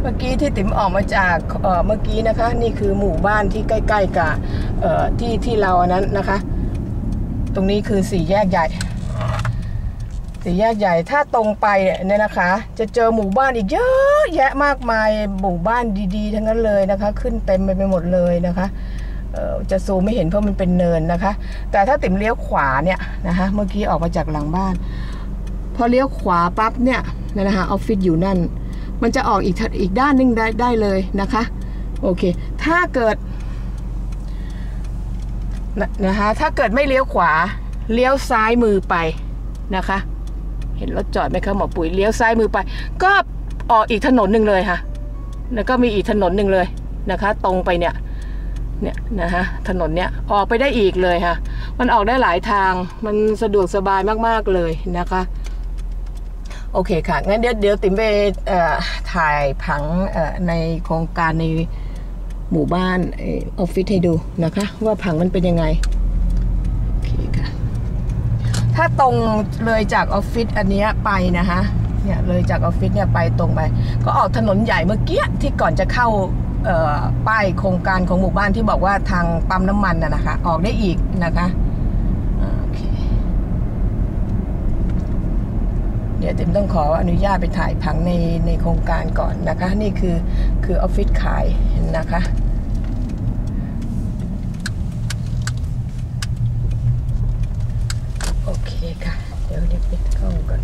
เมื่อกี้ที่ติ๋มออกมาจากเมื่อกี้นะคะ นี่คือหมู่บ้านที่ใกล้ ๆกับที่ที่เราอันนั้นนะคะ ตรงนี้คือสี่แยกใหญ่ สี่แยกใหญ่ถ้าตรงไปเนี่ยนะคะ จะเจอหมู่บ้านอีกเยอะแยะมากมายหมู่บ้านดีๆ ทั้งนั้นเลยนะคะ ขึ้นเต็มไปหมดเลยนะคะจะซูมไม่เห็นเพราะมันเป็นเนินนะคะ แต่ถ้าติ๋มเลี้ยวขวาเนี่ยนะคะ เมื่อกี้ออกมาจากหลังบ้าน พอเลี้ยวขวาปั๊บเนี่ยนะนะคะออฟฟิศอยู่นั่น มันจะออกอีกทะอีกด้านนึงได้ได้เลยนะคะโอเค ถ้าเกิดนะนะคะถ้าเกิดไม่เลี้ยวขวาเลี้ยวซ้ายมือไปนะคะ เห็นรถจอดไหมคะหมอปุ๋ยเลี้ยวซ้ายมือไป ก็ออกอีกถนนหนึ่งเลยค่ะ แล้วก็มีอีกถนนหนึ่งเลยนะคะ ตรงไปเนี่ยเนี่ยนะคะถนนเนี่ยออกไปได้อีกเลยค่ะ มันออกได้หลายทางมันสะดวกสบายมากๆเลยนะคะ โอเคค่ะ งั้นเดี๋ยวเดี๋ยวติ๋มไปเอ่อถ่ายผังในโครงการในหมู่บ้านออฟฟิศให้ดูนะคะ ว่าผังมันเป็นยังไง โอเคค่ะ ถ้าตรงเลยจากออฟฟิศอันนี้ไปนะคะเนี่ยเลยจากออฟฟิศเนี่ยไปตรงไป ก็ออกถนนใหญ่เมื่อกี้ที่ก่อนจะเข้าป้ายโครงการของหมู่บ้านที่บอกว่าทางปั๊มน้ำมันน่ะนะคะ ออกได้อีกนะคะ ดี๋ยวติมต้องขออนุญาตไปถ่ายผังในในโครงการก่อนนะคะ นี่คือคือออฟฟิศขายนะคะโอเคค่ะ เดี๋ยวเดี๋ยวปิดกล้องก่อน